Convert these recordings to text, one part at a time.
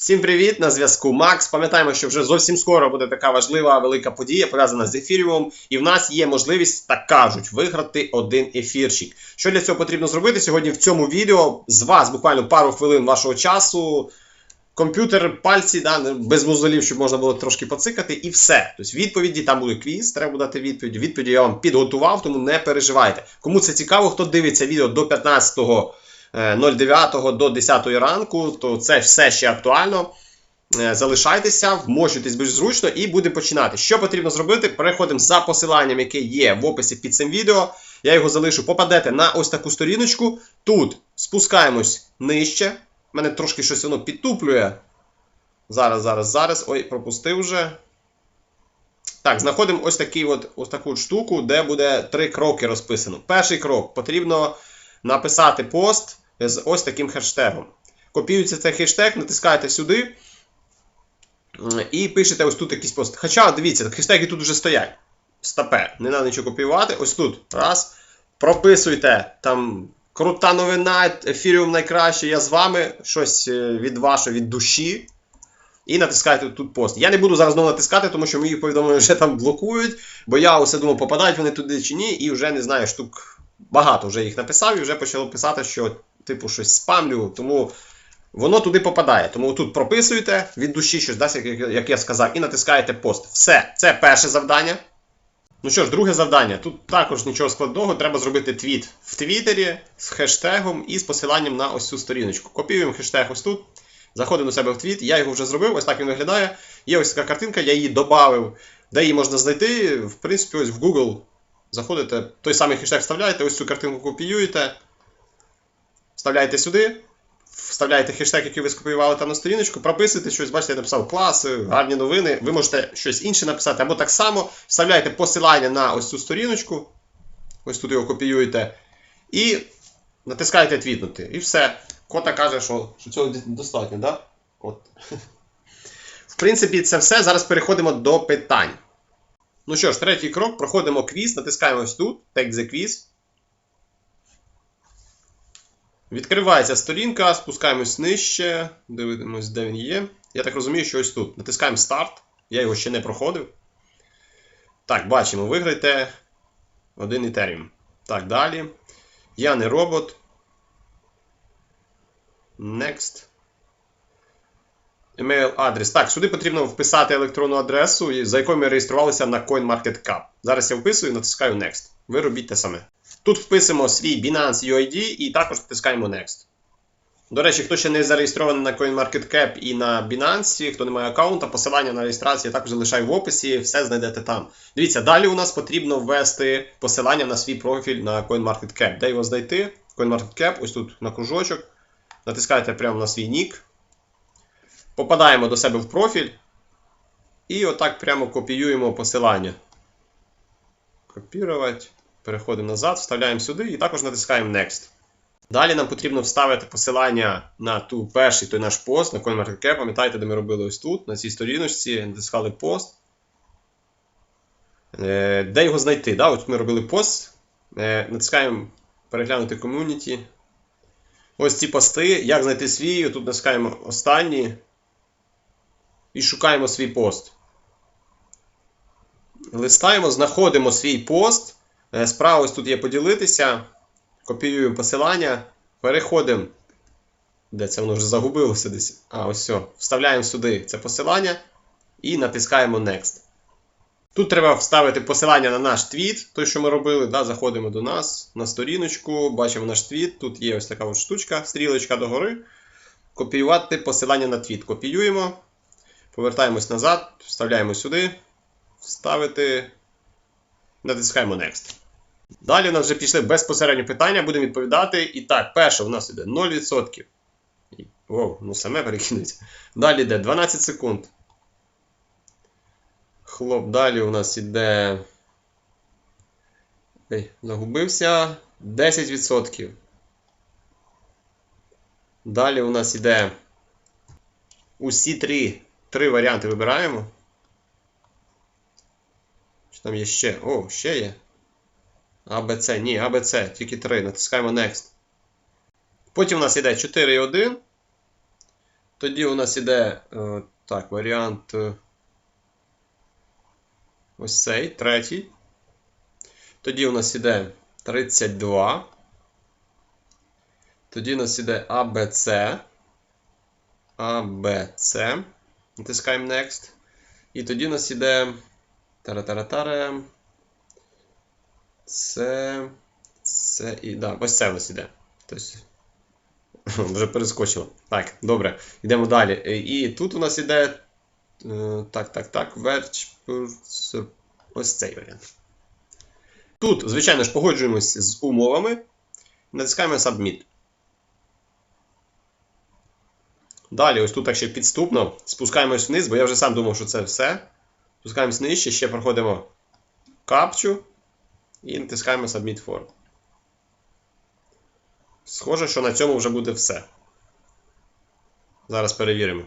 Всім привіт! На зв'язку Макс. Пам'ятаємо, що вже зовсім скоро буде така важлива велика подія, пов'язана з ефіріумом, і в нас є можливість, так кажуть, виграти один ефірчик. Що для цього потрібно зробити сьогодні в цьому відео? З вас буквально пару хвилин вашого часу. Комп'ютер, пальці, да, без мозолів, щоб можна було трошки поцикати, і все. Тобто відповіді, там буде квіз, треба дати відповідь. Відповіді я вам підготував, тому не переживайте. Кому це цікаво, хто дивиться відео до 15 09 до 10 ранку, то це все ще актуально. Е, Залишайтеся, вмощуйтесь більш зручно і будемо починати. Що потрібно зробити? Переходимо за посиланням, яке є в описі під цим відео. Я його залишу. Попадете на ось таку сторіночку. Тут спускаємось нижче. Мене трошки щось воно підтуплює. Зараз, зараз, зараз. Ой, пропустив вже. Так, знаходимо ось, такий от, ось таку штуку, де буде три кроки розписано. Перший крок потрібно написати пост з ось таким хештегом. Копіюється цей хештег, натискаєте сюди і пишете ось тут якийсь пост. Хоча, дивіться, хештеги тут вже стоять. Стопе, не треба нічого копіювати. Ось тут. Раз. Прописуйте там. Крута новина, ефіріум найкраще, я з вами, щось е, від вашого, від душі. І натискайте тут пост. Я не буду зараз знову натискати, тому що мої повідомлення вже там блокують, бо я усе думав, попадають вони туди чи ні, і вже не знаю, штук багато вже їх написав і вже почало писати, що типу щось спамлю, тому воно туди попадає. Тому тут прописуєте від душі щось дасть, як, я сказав, і натискаєте пост. Все, це перше завдання. Ну що ж, друге завдання. Тут також нічого складного, треба зробити твіт в Твіттері з хештегом і з посиланням на ось цю сторіночку. Копіюємо хештег ось тут. Заходимо до себе в твіт, я його вже зробив, ось так він виглядає. Є ось така картинка, я її додав, де її можна знайти. В принципі, ось в Google заходите, той самий хештег вставляєте, ось цю картинку копіюєте, вставляєте сюди, вставляєте хештег, який ви скопіювали там на сторіночку, прописуєте щось, бачите, я написав клас, гарні новини. Ви можете щось інше написати, або так само вставляєте посилання на ось цю сторіночку, ось тут його копіюєте, і натискаєте твітнути. І все. Кота каже, що, що цього достатньо, да? От. В принципі, це все. Зараз переходимо до питань. Ну що ж, третій крок, проходимо квіз, натискаємо ось тут, Take the quiz. Відкривається сторінка, спускаємось нижче, дивимось, де він є. Я так розумію, що ось тут. Натискаємо старт. Я його ще не проходив. Так, бачимо, виграйте один Ethereum. Так, далі. Я не робот. Next. Email адрес. Так, сюди потрібно вписати електронну адресу, за якою ми реєструвалися на CoinMarketCap. Зараз я вписую, і натискаю Next. Ви робіть те саме. Тут вписуємо свій Binance UID і також натискаємо Next. До речі, хто ще не зареєстрований на CoinMarketCap і на Binance, хто не має аккаунта, посилання на реєстрацію я також залишаю в описі, все знайдете там. Дивіться, далі у нас потрібно ввести посилання на свій профіль на CoinMarketCap. Де його знайти? CoinMarketCap, ось тут на кружочок. Натискаєте прямо на свій нік. Попадаємо до себе в профіль. І отак прямо копіюємо посилання. Копірувати. Переходимо назад, вставляємо сюди і також натискаємо Next. Далі нам потрібно вставити посилання на ту перший той наш пост на CoinMarketCap. Пам'ятаєте, де ми робили ось тут, на цій сторіночці, натискали пост. Е, Де його знайти? Да? От ми робили пост. Е, Натискаємо переглянути ком'юніті. Ось ці пости. Як знайти свій? Тут натискаємо останні. І шукаємо свій пост. Листаємо, знаходимо свій пост. Е, Справа ось тут є поділитися. Копіюємо посилання. Переходимо. Де це воно вже загубилося десь? А, ось все. Вставляємо сюди це посилання і натискаємо Next. Тут треба вставити посилання на наш твіт, той, що ми робили. Да, Заходимо до нас на сторіночку, бачимо наш твіт. Тут є ось така ось штучка, стрілочка догори. Копіювати посилання на твіт. Копіюємо. Повертаємось назад, вставляємо сюди. Вставити. Натискаємо Next. Далі у нас вже пішли безпосередньо питання, будемо відповідати. І так, перше у нас йде 0%. Воу, ну саме перекинеться. Далі йде 12 секунд. Хлоп, далі у нас іде. Ей, загубився. 10%. Далі у нас іде. Усі три. Три варіанти вибираємо. Що там є ще? О, ще є. АБЦ, ні, АБЦ, тільки 3. Натискаємо Next. Потім у нас йде 4 і 1. Тоді у нас іде е, так, варіант. е, Ось цей, третій. Тоді у нас іде 32. Тоді у нас іде ABC. ABC. Натискаємо Next. І тоді у нас іде. Тара-тара-таре. Це. Це і. Да, ось це у нас іде. Тобто. Вже перескочило. Так, добре. Йдемо далі. Е, І тут у нас іде. е, Так, так, так. Верч. Ось цей варіант. Тут, звичайно ж, погоджуємось з умовами. Натискаємо Submit. Далі, ось тут так ще підступно. Спускаємось вниз, бо я вже сам думав, що це все. Спускаємось нижче, ще проходимо капчу і натискаємо Submit Form. Схоже, що на цьому вже буде все. Зараз перевіримо.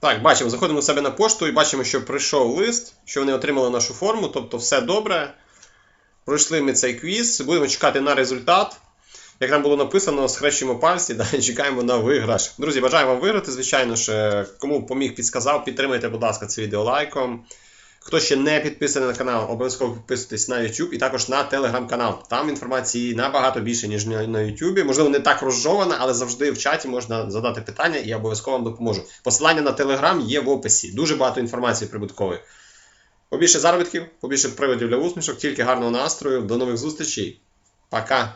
Так, бачимо, заходимо у себе на пошту і бачимо, що прийшов лист, що вони отримали нашу форму, тобто все добре. Пройшли ми цей квіз, будемо чекати на результат. Як там було написано, схрещуємо пальці да, і чекаємо на виграш. Друзі, бажаю вам виграти, звичайно ж. Е, Кому поміг, підсказав, підтримайте, будь ласка, це відео лайком. Хто ще не підписаний на канал, обов'язково підписуйтесь на YouTube і також на Telegram канал. Там інформації набагато більше, ніж на YouTube. Можливо, не так розжована, але завжди в чаті можна задати питання і я обов'язково вам допоможу. Посилання на Telegram є в описі. Дуже багато інформації прибуткової. Побільше заробітків, побільше приводів для усмішок, тільки гарного настрою. До нових зустрічей. Пока!